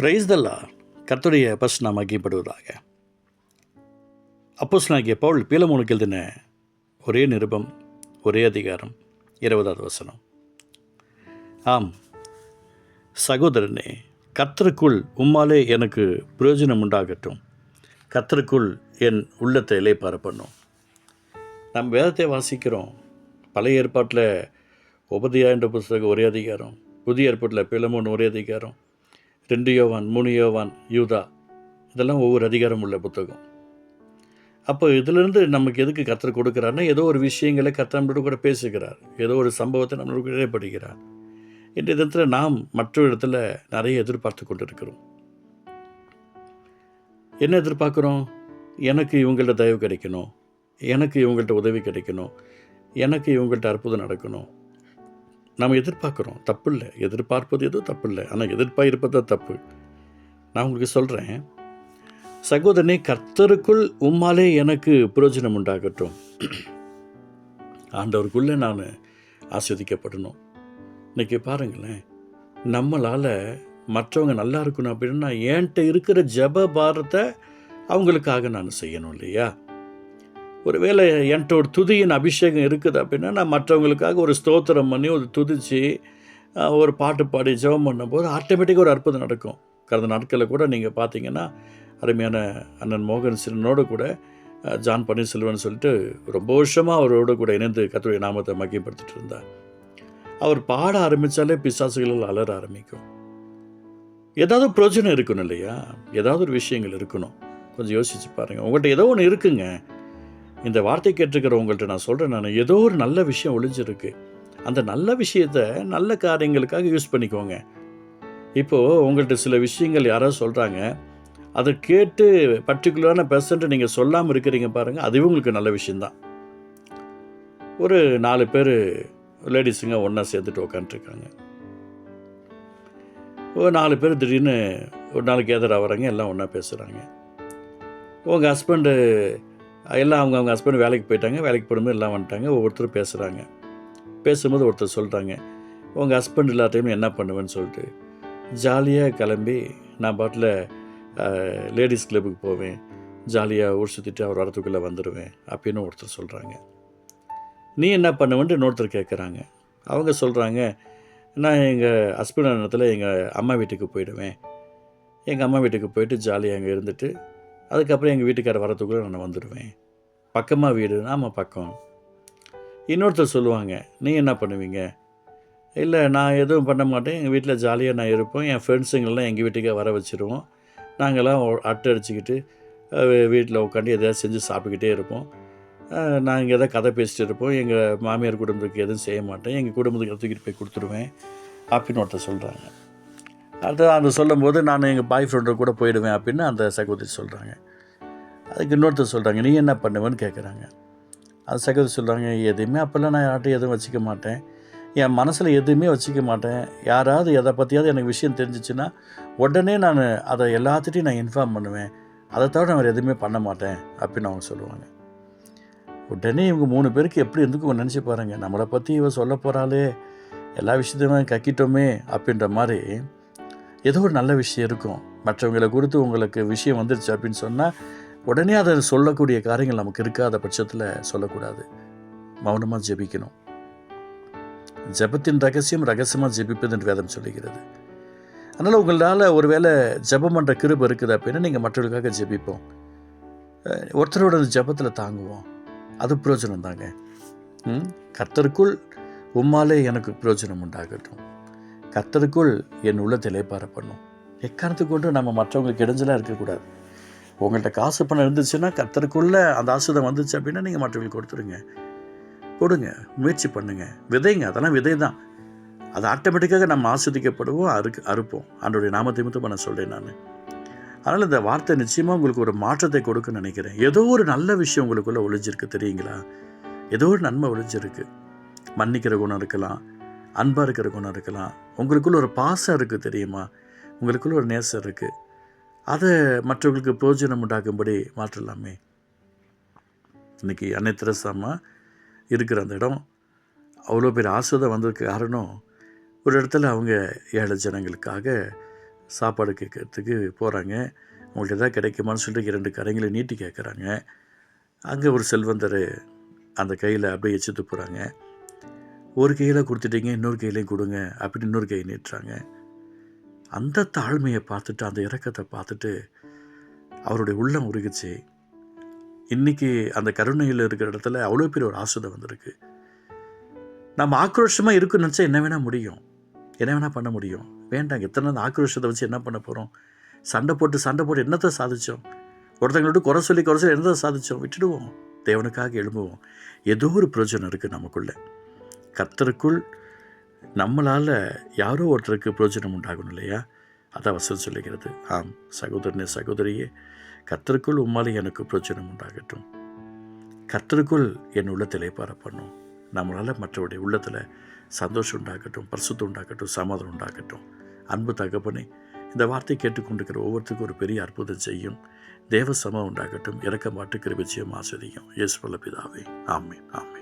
பிரைஸ்தல்லா கர்த்தருடைய பஸ் நாம் மகிப்படுவதாக அப்போஸ் நாகிய பவுல் பீலமோனுக்கு எழுதின ஒரே நிருபம் ஒரே அதிகாரம் இருபதாவது வசனம். ஆம் சகோதரனே கர்த்தருக்குள் உம்மாலே எனக்கு பிரயோஜனம் உண்டாகட்டும். கர்த்தருக்குள் என் உள்ளத்தை இலைப்பார பண்ணும் நம் வேதத்தை வாசிக்கிறோம். பழைய ஏற்பாட்டில் உபதியா என்ற புஸ்தகம் ஒரே அதிகாரம் புதிய ஏற்பாட்டில் பிளமோன் ஒரே அதிகாரம் ரெண்டு யோவான் மூணு யோவான் யூதா. இதெல்லாம் ஒவ்வொரு அதிகாரம் உள்ள புத்தகம். அப்போ இதிலிருந்து நமக்கு எதுக்கு கத்தர் கொடுக்குறாருன்னா ஏதோ ஒரு விஷயங்களை கத்தர் நம்மளோட கூட பேசுகிறார். ஏதோ ஒரு சம்பவத்தை நம்மளோட கூட இடைப்படுகிறார் இன்றைய தினத்தில் நாம் மற்ற இடத்துல நிறைய எதிர்பார்த்து கொண்டு இருக்கிறோம் என்ன எதிர்பார்க்குறோம்? எனக்கு இவங்கள்ட்ட தயவு கிடைக்கணும். எனக்கு இவங்கள்ட்ட உதவி கிடைக்கணும். எனக்கு இவங்கள்ட்ட அற்புதம் நடக்கணும். நம்ம எதிர்பார்க்குறோம். தப்பு இல்லை எதிர்பார்ப்பது எதுவும் தப்பு இல்லை ஆனால் எதிர்பார்ப்பது தான் தப்பு. நான் உங்களுக்கு சொல்கிறேன் சகோதரனே கர்த்தருக்குள் உம்மாலே எனக்கு பிரயோஜனம் உண்டாகட்டும். ஆண்டவருக்குள்ளே நான் ஆஸ்வதிக்கப்படணும். இன்றைக்கி பாருங்களேன். நம்மளால் மற்றவங்க நல்லா இருக்கணும் அப்படின்னா என்கிட்ட இருக்கிற ஜப பாரத்தை அவங்களுக்காக நான் செய்யணும் இல்லையா? ஒருவேளை என்கிட்ட ஒரு துதியின் அபிஷேகம் இருக்குது அப்படின்னா நான் மற்றவங்களுக்காக ஒரு ஸ்தோத்திரம் பண்ணி ஒரு துதிச்சு ஒரு பாட்டு பாடி ஜெபம் பண்ணும்போது ஆட்டோமேட்டிக்காக ஒரு அற்புதம் நடக்கும். கடந்த நாட்களில் கூட நீங்கள் பார்த்தீங்கன்னா அருமையான அண்ணன் மோகன் சிலனோடு கூட ஜான் பன்னீர்செல்வன் சொல்லிட்டு ரொம்ப வருஷமாக அவரோட கூட இணைந்து கத்துடைய நாமத்தை மகிமைப்படுத்திட்டு இருந்தார். அவர் பாட ஆரம்பித்தாலே பிசாசுகளில் அலற ஆரம்பிக்கும். ஏதாவது பிரயோஜனம் இருக்கணும் இல்லையா? ஏதாவது ஒரு விஷயங்கள் இருக்கணும். கொஞ்சம் யோசிச்சு பாருங்கள் உங்கள்கிட்ட ஏதோ ஒன்று இருக்குங்க. இந்த வார்த்தை கேட்டிருக்கிற உங்கள்கிட்ட நான் சொல்கிறேன் நான். ஏதோ ஒரு நல்ல விஷயம் ஒளிஞ்சிருக்கு. அந்த நல்ல விஷயத்த நல்ல காரியங்களுக்காக யூஸ் பண்ணிக்கோங்க. இப்போது உங்கள்கிட்ட சில விஷயங்கள் யாராவது சொல்கிறாங்க அதை கேட்டு பர்டிகுலரான பெர்சன்ட்டு நீங்கள் சொல்லாமல் இருக்கிறீங்க பாருங்கள் அதுவே உங்களுக்கு நல்ல விஷயந்தான் ஒரு நாலு பேர் லேடிஸுங்க ஒன்றா சேர்ந்துட்டு உக்காண்ட்ருக்காங்க ஒரு நாலு பேர் திடீர்னு ஒரு நாள் கேதர் ஆகிறாங்க. எல்லாம் ஒன்றா பேசுகிறாங்க உங்கள் ஹஸ்பண்டு எல்லாம் அவங்க அவங்க ஹஸ்பண்ட் வேலைக்கு போயிட்டாங்க வேலைக்கு போடும்போது எல்லாம் வந்துட்டாங்க ஒவ்வொருத்தரும் பேசுகிறாங்க பேசும்போது ஒருத்தர் சொல்கிறாங்க உங்கள் ஹஸ்பண்ட் எல்லாத்தையும் என்ன பண்ணுவேன்னு சொல்லிட்டு. ஜாலியாக கிளம்பி நான் பாட்டில் லேடிஸ் கிளப்புக்கு போவேன். ஜாலியாக ஊர் சுற்றிட்டு அவர் வரத்துக்குள்ளே வந்துடுவேன் அப்படின்னு ஒருத்தர் சொல்கிறாங்க நீ என்ன பண்ணுவேன்ட்டு இன்னொருத்தர் கேட்குறாங்க அவங்க சொல்கிறாங்க நான் எங்கள் ஹஸ்பண்ட் நேரத்தில் எங்கள் அம்மா வீட்டுக்கு போயிடுவேன். எங்கள் அம்மா வீட்டுக்கு போயிட்டு ஜாலியாக அங்கே இருந்துட்டு அதுக்கப்புறம் எங்கள் வீட்டுக்காரர் வரத்துக்குள்ளே நான் வந்துடுவேன் பக்கமாக வீடு ஆமாம் பக்கம். இன்னொருத்தர் சொல்லுவாங்க நீ என்ன பண்ணுவீங்க? இல்லை நான் எதுவும் பண்ண மாட்டேன். எங்கள் வீட்டில் ஜாலியாக நான் இருப்போம். என் ஃப்ரெண்ட்ஸுங்கெல்லாம் எங்கள் வீட்டுக்கே வர வச்சுருவோம். நாங்கள்லாம் அட்டை அடிச்சுக்கிட்டு வீட்டில் உட்காந்து எதாவது செஞ்சு சாப்பிட்டுக்கிட்டே இருப்போம். நாங்கள் எதாவது கதை பேசிட்டு இருப்போம். எங்கள் மாமியார் குடும்பத்துக்கு எதுவும் செய்ய மாட்டேன். எங்கள் குடும்பத்துக்கு தூக்கிட்டு போய் கொடுத்துருவேன். அப்படின்னு ஒருத்தர் சொல்கிறாங்க அது அந்த சொல்லும்போது நான் எங்கள் பாய் ஃப்ரெண்டோட கூட போயிடுவேன் அப்படின்னு அந்த சகோதரி சொல்கிறாங்க அதுக்கு இன்னொருத்தர் சொல்கிறாங்க நீ என்ன பண்ணுவேன்னு கேட்குறாங்க அந்த சகோதரி சொல்கிறாங்க எதுவுமே அப்போல்லாம் நான் யார்கிட்டையும் எதுவும் வச்சுக்க மாட்டேன். என் மனசில் எதுவுமே வச்சுக்க மாட்டேன். யாராவது எதை பற்றியாவது எனக்கு விஷயம் தெரிஞ்சிச்சுன்னா உடனே நான் அதை எல்லாத்துட்டையும் நான் இன்ஃபார்ம் பண்ணுவேன். அதை தவிர நான் எதுவுமே பண்ண மாட்டேன் அப்படின்னு அவங்க சொல்லுவாங்க. உடனே இவங்க மூணு பேருக்கு எப்படி இருந்துக்கும் நினச்சி பாருங்கள் நம்மளை பற்றி இவ சொல்ல போகிறாளே எல்லா விஷயத்தையும் கக்கிட்டோமே அப்படின்ற மாதிரி ஏதோ ஒரு நல்ல விஷயம் இருக்கும். மற்றவங்களை குறித்து உங்களுக்கு விஷயம் வந்துருச்சு அப்படின்னு சொன்னால் உடனே அதை சொல்லக்கூடிய காரியங்கள் நமக்கு இருக்காத பட்சத்தில் சொல்லக்கூடாது. மௌனமாக ஜெபிக்கணும். ஜெபத்தின் ரகசியம் ரகசியமாக ஜெபிப்பது என்று வேதம் சொல்லுகிறது. அதனால் உங்களால் ஒருவேளை ஜெபம் பண்ணுற கிருப இருக்குது அப்படின்னா நீங்கள் மற்றவர்களுக்காக ஜெபிப்போம். ஒருத்தரோட ஜெபத்தில் தாங்குவோம். அது பிரயோஜனம் தாங்க ம்? கர்த்தருக்குள் உம்மாலே எனக்கு பிரயோஜனம் உண்டாகட்டும். கத்தருக்குள் என் உள்ளத்தை இலைப்பார பண்ணும் எக்காரணத்துக்கு கொண்டு நம்ம மற்றவங்களுக்கு இடைஞ்சலாக இருக்கக்கூடாது. உங்கள்கிட்ட காசு பணம் இருந்துச்சுன்னா கத்தருக்குள்ளே அந்த ஆசிரியம் வந்துச்சு அப்படின்னா நீங்கள் மற்றவங்களுக்கு கொடுத்துருங்க. கொடுங்க முயற்சி பண்ணுங்க. விதைங்க அதெல்லாம் விதை தான். அது ஆட்டோமேட்டிக்காக நம்ம ஆஸ்வதிக்கப்படுவோம் அறுக்கு அறுப்போம். அதனுடைய நாமத்தை மட்டும் நான் சொல்கிறேன் நான். அதனால் இந்த வார்த்தை நிச்சயமாக உங்களுக்கு ஒரு மாற்றத்தை கொடுக்குன்னு நினைக்கிறேன். ஏதோ ஒரு நல்ல விஷயம் உங்களுக்குள்ளே ஒளிஞ்சிருக்கு தெரியுங்களா? ஏதோ ஒரு நன்மை ஒளிஞ்சிருக்கு. மன்னிக்கிற குணம் இருக்கலாம். அன்பாக இருக்கிற குணம் இருக்கலாம். உங்களுக்குள்ள ஒரு பாசம் இருக்குது தெரியுமா? உங்களுக்குள்ள ஒரு நேசம் இருக்குது அதை மற்றவங்களுக்கு பிரயோஜனம் உண்டாக்கும்படி மாற்றலாமே. இன்னைக்கு அன்னை திரசாமா இருக்கிற அந்த இடம் அவ்வளோ பேர் ஆசிரியம் வந்ததுக்கு காரணம் ஒரு இடத்துல அவங்க ஏழை ஜனங்களுக்காக சாப்பாடு கேட்கறதுக்கு போகிறாங்க அவங்கள்ட்ட எதாவது கிடைக்குமான்னு சொல்லிட்டு இரண்டு கரைங்களை நீட்டி கேட்குறாங்க. அங்கே ஒரு செல்வந்தர் அந்த கையில் அப்படியே எச்சு போகிறாங்க ஒரு கையில் கொடுத்துட்டீங்க இன்னொரு கையிலையும் கொடுங்க அப்படின்னு இன்னொரு கை நீட்டுறாங்க. அந்த தாழ்மையை பார்த்துட்டு அந்த இறக்கத்தை பார்த்துட்டு அவருடைய உள்ளம் உருகிச்சு இன்னைக்கு அந்த கருணையில் இருக்கிற இடத்துல அவ்வளோ பெரிய ஒரு ஆசுதம் வந்திருக்கு. நம்ம ஆக்ரோஷமாக இருக்குன்னு நினச்சா என்ன வேணால் முடியும். என்ன வேணால் பண்ண முடியும். வேண்டாங்க எத்தனை அந்த ஆக்ரோஷத்தை வச்சு என்ன பண்ண போகிறோம் சண்டை போட்டு சண்டை போட்டு என்னத்தை சாதித்தோம் ஒருத்தவங்கள்ட்ட குறை சொல்லி குறை சொல்லி என்னத்தை சாதித்தோம் விட்டுடுவோம். தேவனுக்காக எழும்புவோம். ஏதோ ஒரு பிரயோஜனம் இருக்குது நமக்குள்ளே. கர்த்தருக்குள் நம்மளால் யாரோ ஒருத்தருக்கு பிரயோஜனம் உண்டாகணும் இல்லையா? அதான் வசதி சொல்லுகிறது. ஆம் சகோதரனே சகோதரியே கர்த்தருக்குள் உம்மாலே எனக்கு பிரயோஜனம் உண்டாகட்டும். கர்த்தருக்குள் என் உள்ளத்திலே பண்ணும். நம்மளால் மற்றவருடைய உள்ளத்தில் சந்தோஷம் உண்டாகட்டும் பரிசுத்தம் உண்டாகட்டும் சமாதானம் உண்டாகட்டும். அன்பு தகப்பனே இந்த வார்த்தை கேட்டுக்கொண்டிருக்கிற ஒவ்வொருத்தருக்கும் ஒரு பெரிய அற்புதம் செய்யும். தேவ சமம் உண்டாகட்டும் இறக்க மாட்டு கிருபிச்சியம் ஆசிரியம் இயேசு பிதாவே ஆமே ஆமே